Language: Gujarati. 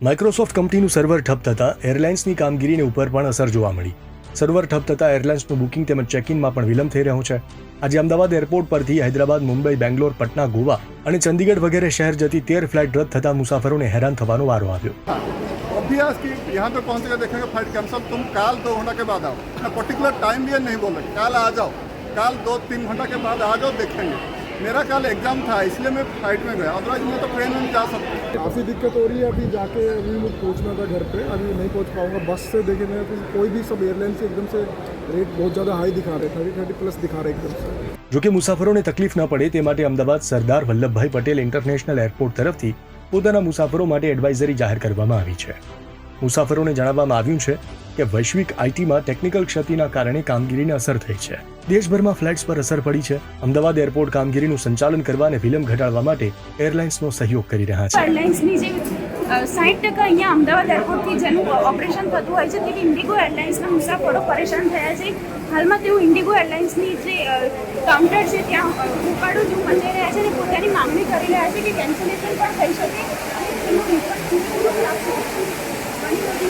માઇક્રોસોફ્ટ કંપનીનું સર્વર ઠપ થતાં એરલાઇન્સની કામગીરીને ઉપર પણ અસર જોવા મળી સર્વર ઠપ થતાં એરલાઇન્સનું બુકિંગ તેમજ ચેકિંગમાં પણ વિલંબ થઈ રહ્યો છે આજે અમદાવાદ એરપોર્ટ પરથી હૈદરાબાદ મુંબઈ બેંગ્લોર પટના ગોવા અને ચંદીગઢ વગેરે શહેર જતી તેર ફ્લાઇટ રદ થતાં મુસાફરોને હેરાન થવાનો વારો આવ્યો ऑब्वियस कि यहाँ पे पहुँच के देखेंगे फ्लाइट कैंसिल तुम काल दो घंटा के बाद आओ पर्टिकुलर टाइम भी नहीं बोले काल आ जाओ काल दो तीन घंटा के बाद आ जाओ देखेंगे मेरा कल एग्जाम था इसलिए मैं फ्लाइट में गया अदरवाइज मैं तो ट्रेन में नहीं जा सकता काफ़ी दिक्कत हो रही है अभी जाके अभी मुझे पहुंचना था घर पे अभी नहीं पहुंच पाऊंगा बस से देखेंगे तो कोई भी सब एयरलाइन से एकदम से रेट बहुत ज़्यादा हाई दिखा रहे थर्टी थर्टी प्लस दिखा रहे एकदम से જોકે મુસાફરોને તકલીફ ન પડે તે માટે અમદાવાદ સરદાર વલ્લભભાઈ પટેલ ઇન્ટરનેશનલ એરપોર્ટ તરફથી પોતાના મુસાફરો માટે એડવાઇઝરી જાહેર કરવામાં આવી છે મુસાફરોને જણાવવામાં આવ્યું છે કે વૈશ્વિક આઈટીમાં ટેકનિકલ ક્ષતિના કારણે કામગીરીને અસર થઈ છે. દેશભરમાં ફ્લાઇટ્સ પર અસર પડી છે. અમદાવાદ એરપોર્ટ કામગીરીનું સંચાલન કરવા અને વિલંબ ઘટાડવા માટે એરલાઇન્સનો સહયોગ કરી રહ્યા છે. એરલાઇન્સની જે સાઠ ટકા અહીંયા અમદાવાદ એરપોર્ટથી જેનું ઓપરેશન થતું હોય છે, તેવી ઇન્ડિગો એરલાઇન્સના મુસાફરો પરેશાન થયા છે. હાલમાં તેઓ ઇન્ડિગો એરલાઇન્સની જે કાઉન્ટર છે, ત્યાં ઉપાડો જેવું મચાઈ રહ્યા છે અને પોતાની માંગણી કરી રહ્યા છે કે કેન્સલેશન પણ થઈ શકે અને તેનું બધી